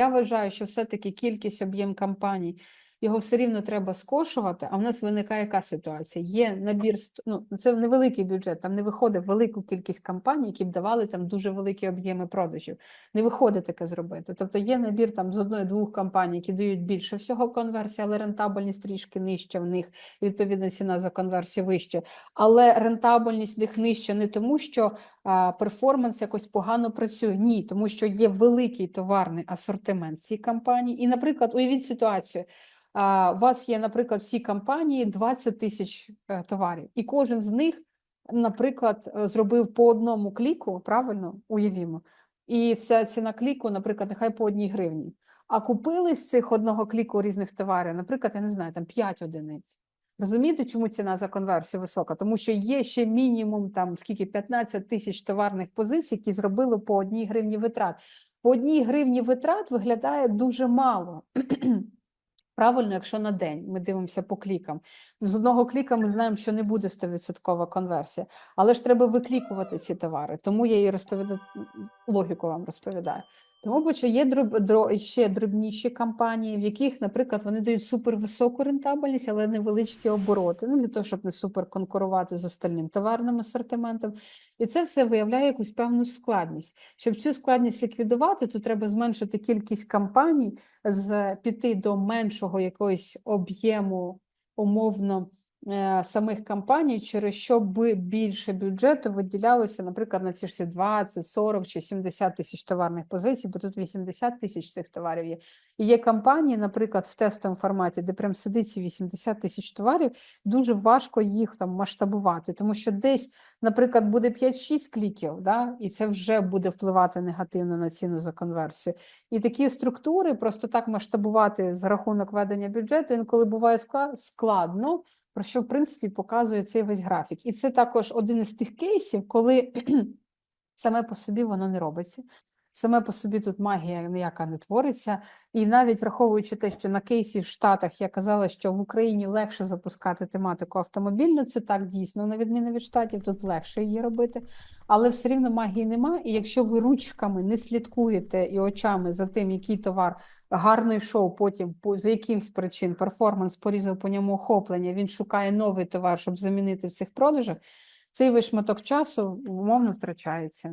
Я вважаю, що все-таки кількість об'єм кампаній його все рівно треба скошувати. А в нас виникає яка ситуація? Є набір ну це невеликий бюджет, там не виходить велику кількість кампаній, які б давали там дуже великі об'єми продажів. Не виходить таке зробити. Тобто є набір там з одної-двох кампаній, які дають більше всього конверсії, але рентабельність трішки нижча в них, відповідно ціна за конверсію вища. Але рентабельність в них нижча не тому, що а, перформанс якось погано працює. Ні, тому що є великий товарний асортимент цій кампанії. І, наприклад, уявіть ситуацію. У вас є, наприклад, всі кампанії 20 тисяч е, товарів, і кожен з них, наприклад, е, зробив по одному кліку, правильно, уявімо, і ця ціна кліку, наприклад, нехай по одній гривні. А купили з цих одного кліку різних товарів, наприклад, я не знаю, там 5 одиниць. Розумієте, чому ціна за конверсію висока? Тому що є ще мінімум там скільки 15 тисяч товарних позицій, які зробили по одній гривні витрат. По одній гривні витрат виглядає дуже мало. Правильно, якщо на день ми дивимося по клікам. З одного кліка ми знаємо, що не буде 100% конверсія, але ж треба виклікувати ці товари. Тому я і розповідаю логіку вам розповідаю. Тому що є дроб, дро, ще дрібніші компанії, в яких, наприклад, вони дають супервисоку рентабельність, але невеличкі обороти, ну для того, щоб не супер конкурувати з остальним товарним асортиментом. І це все виявляє якусь певну складність. Щоб цю складність ліквідувати, то треба зменшити кількість компаній, з піти до меншого якогось об'єму умовно самих кампаній, через що би більше бюджету виділялося, наприклад, на ці ж 20, 40 чи 70 тисяч товарних позицій, бо тут 80 тисяч цих товарів є. І є компанії, наприклад, в тестовому форматі, де прям сидить ці 80 тисяч товарів, дуже важко їх там масштабувати, тому що десь, наприклад, буде 5-6 кліків, да, і це вже буде впливати негативно на ціну за конверсію. І такі структури просто так масштабувати за рахунок ведення бюджету, інколи буває складно, про що в принципі показує цей весь графік. І це також один із тих кейсів, коли саме по собі воно не робиться. Саме по собі тут магія ніяка не твориться. І навіть враховуючи те, що на кейсі в Штатах я казала, що в Україні легше запускати тематику автомобільну, це так дійсно, на відміну від штатів, тут легше її робити, але все рівно магії нема. І якщо ви ручками не слідкуєте і очами за тим, який товар гарно йшов, потім по за якихось причин перформанс порізав по ньому охоплення, він шукає новий товар, щоб замінити в цих продажах. Цей весь шматок часу умовно втрачається.